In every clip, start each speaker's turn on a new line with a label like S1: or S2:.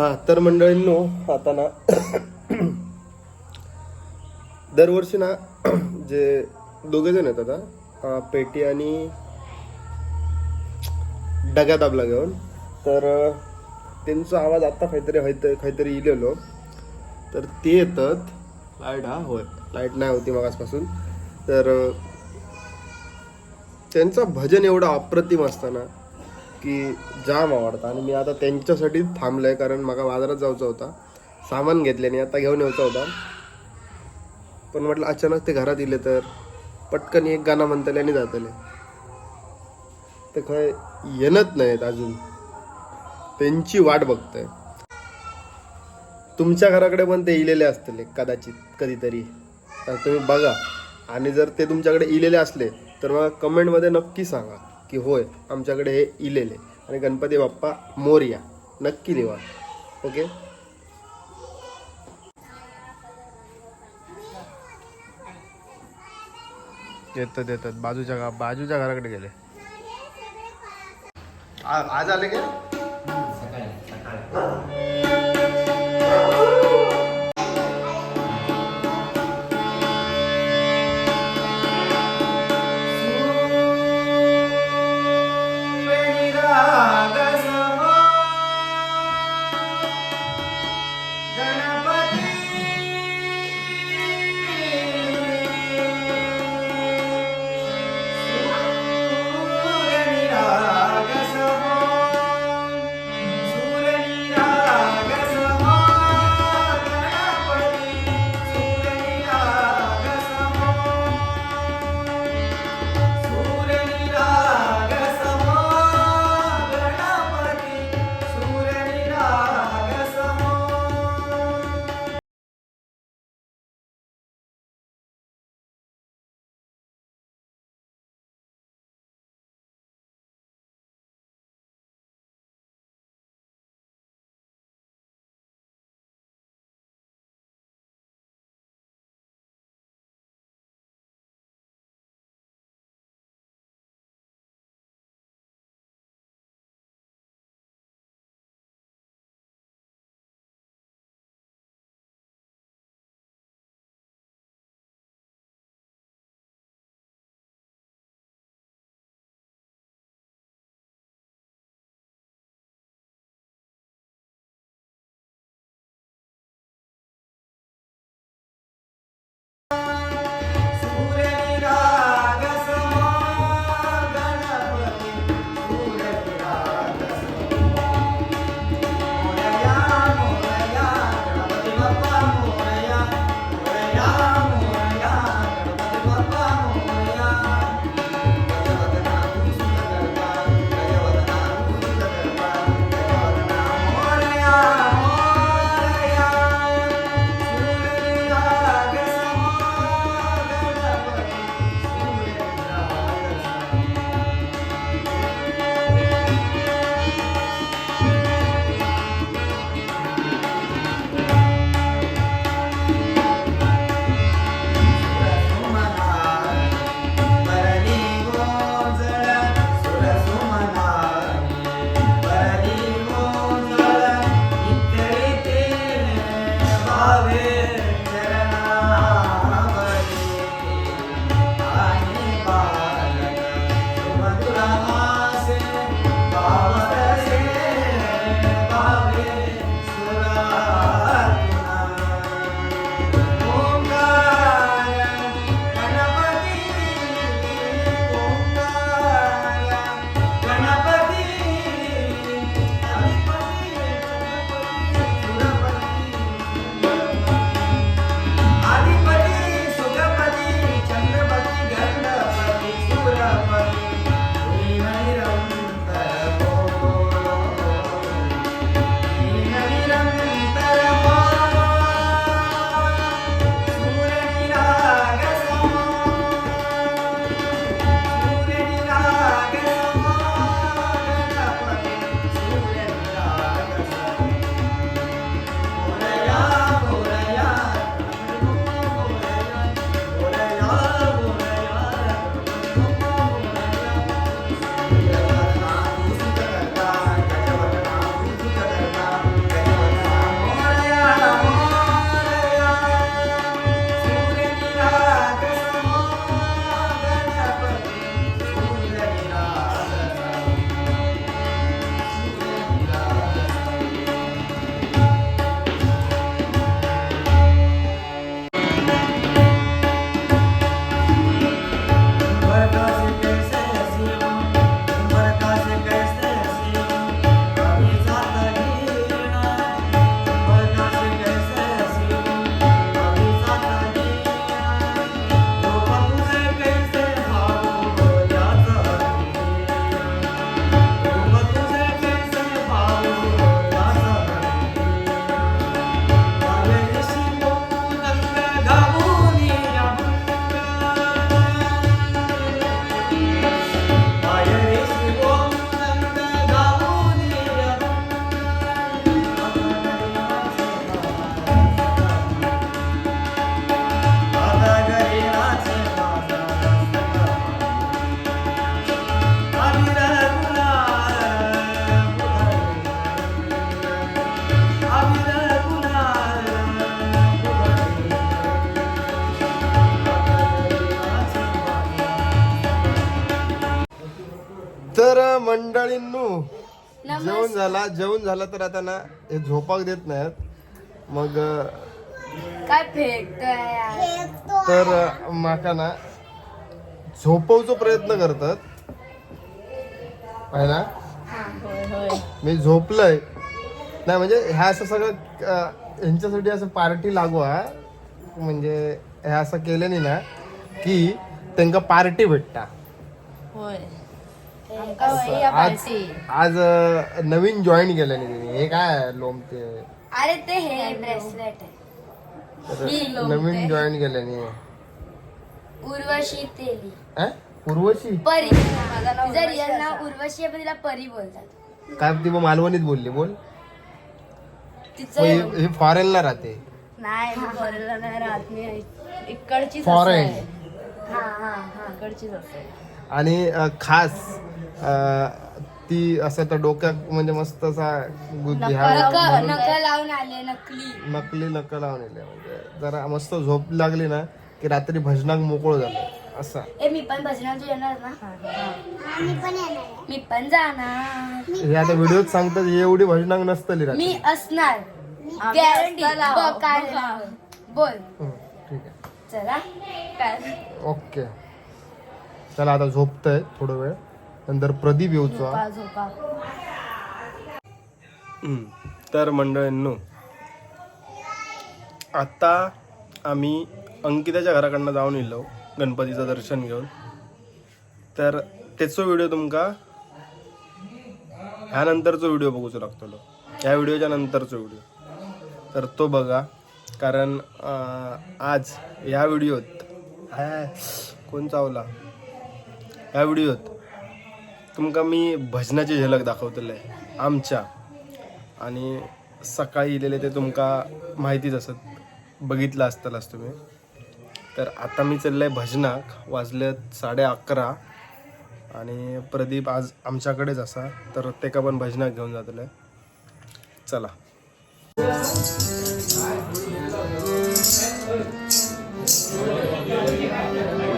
S1: हा तर मंडळींनो आता ना दरवर्षी ना जे दोघे जण आहेत आता पेटी आणि डगा दाबला घेऊन तर त्यांचा आवाज आता काहीतरी व्हायचं काहीतरी इलेलो. तर ते येतात. लाइट हा होय. लाइट नाही होती मगासपासून. तर त्यांचा त्यांचं भजन एवढं अप्रतिम असताना की जाम आवडतं. आणि मी आता त्यांच्यासाठी थांबलोय कारण मला बाजारात जायचा होता. सामान घेतल्याने आता घेऊन यायचा होता. पण म्हटलं अचानक ते घरात येले तर पटकन एक गाणं म्हणतले आणि जातले. तर काय येणत नाहीत अजून. त्यांची वाट बघतोय. तुमच्या घराकडे पण ते इलेले असतले कदाचित कधीतरी. तर तुम्ही बघा. आणि जर ते तुमच्याकडे इलेले असले तर मला कमेंटमध्ये नक्की सांगा. की होय आमच्याकडे हे इलेले. आणि गणपती बाप्पा मोरया. नक्की लिहा ओके? येतात येतात. बाजूच्या गा बाजूच्या घराकडे गेले. आज आले का? जेवण झाला जेवण झालं तर आता ना हे झोपाक देत नाहीत. मग
S2: काय?
S1: तर माका ना झोपवचा प्रयत्न करतात. आहे ना?
S2: होय होय.
S1: मी झोपलंय. नाही म्हणजे ह्या असं सगळं अं, ह्यांच्यासाठी असं पार्टी लागू हा. म्हणजे हे असं केल्याने ना की त्यांका पार्टी भेटता.
S2: होय.
S1: आज आज अं, नवीन जॉईन त्यांनी हे काय लोमते
S2: अरे ते हे ब्रेसलेट आहे.
S1: तर
S2: ही.
S1: नवीन जॉईन केल्याने
S2: उर्वशी तेली.
S1: अं? उर्वशी?
S2: परी. रिअल नाव उर्वशी आहे पण तिला परी बोलतात.
S1: काय ती मग मालवणीत बोलली बोल.
S2: तिचं
S1: मग ही फॉरेनला राहते.
S2: नाही मी फॉरेनला नाही राहत. मी इकडचीच
S1: Foreign.
S2: आहे. हा हा हा. इकडचीच असते.
S1: आणि अं, खास. ती असं तर डोक्यात म्हणजे मस्त असा
S2: लावून आले नकली.
S1: नकली नक लावून येते म्हणजे. जरा मस्त झोप लागली ना की रात्री भजनाक मोकळं झालं. असा.
S2: ए मी पण भजनात येणार ना? मी पण जाणार.
S1: हे आता व्हिडिओत सांगतात ही एवढी भजनाक नसतली रात्री.
S2: मी असणार. गॅरंटी. बोल.
S1: हं, ठीक आहे.
S2: चला.
S1: ओके. चला आता झोपतंय थोडं वेळ. नंतर प्रदीप येऊचो हा.
S2: झोपा.
S1: तर मंडळींनो आता आम्ही अंकिताच्या घराकडनं जाऊन येलो गणपतीचं दर्शन घेऊन. तर त्याचो व्हिडिओ तुमका ह्यानंतरचो व्हिडिओ बघूचो लागतलो. ह्या व्हिडिओच्या नंतरचो व्हिडिओ. तर तो बघा कारण आज या व्हिडिओत हाय, कोण चावला? या व्हिडिओत तुमका मी भजनाची झलक दाखवतले आमच्या. आणि सकाळी इलेले ते तुमका माहितीच असत. बघितलं असतलच तुम्ही. तर आता मी चाललंय भजनाक. वाजलेत साडे अकरा. आणि प्रदीप आज आमच्याकडेच असा. तर ते का पण भजनाक घेऊन जातले चला.
S3: आलानंदाचा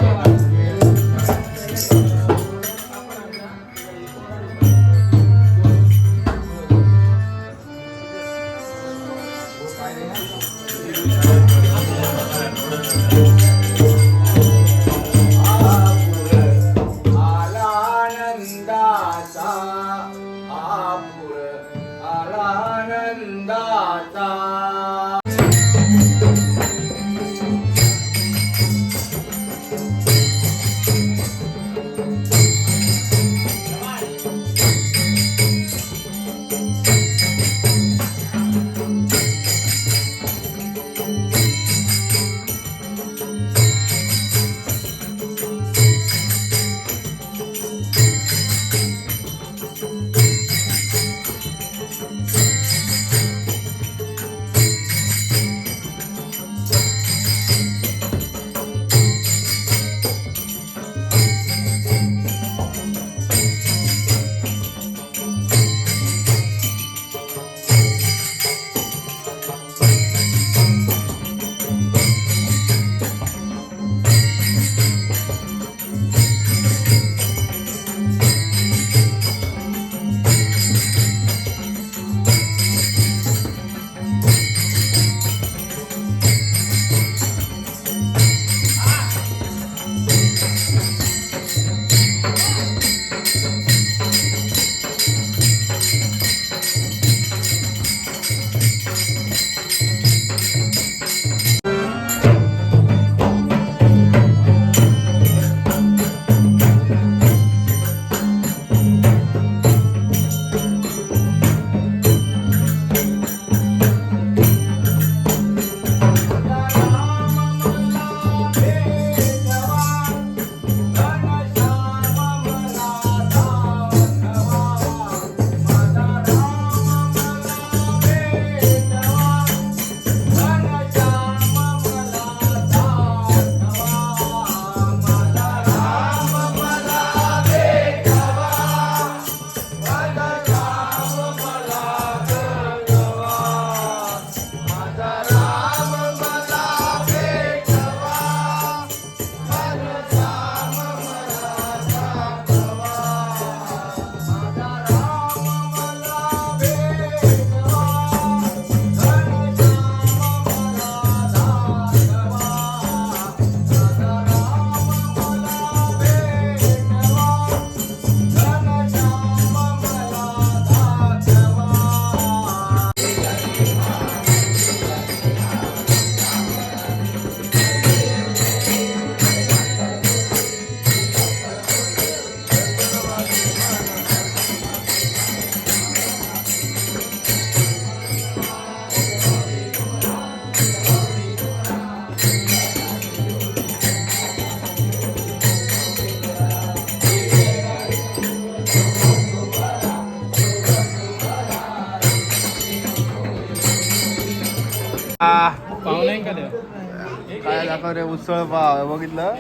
S1: काय दाखव रे उसळ पाव बघितलं?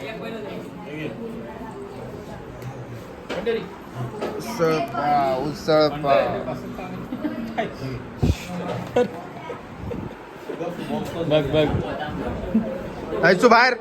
S1: उसळ पाव उसळ पाव.
S4: बघ बघ.
S1: जायचो बाहेर.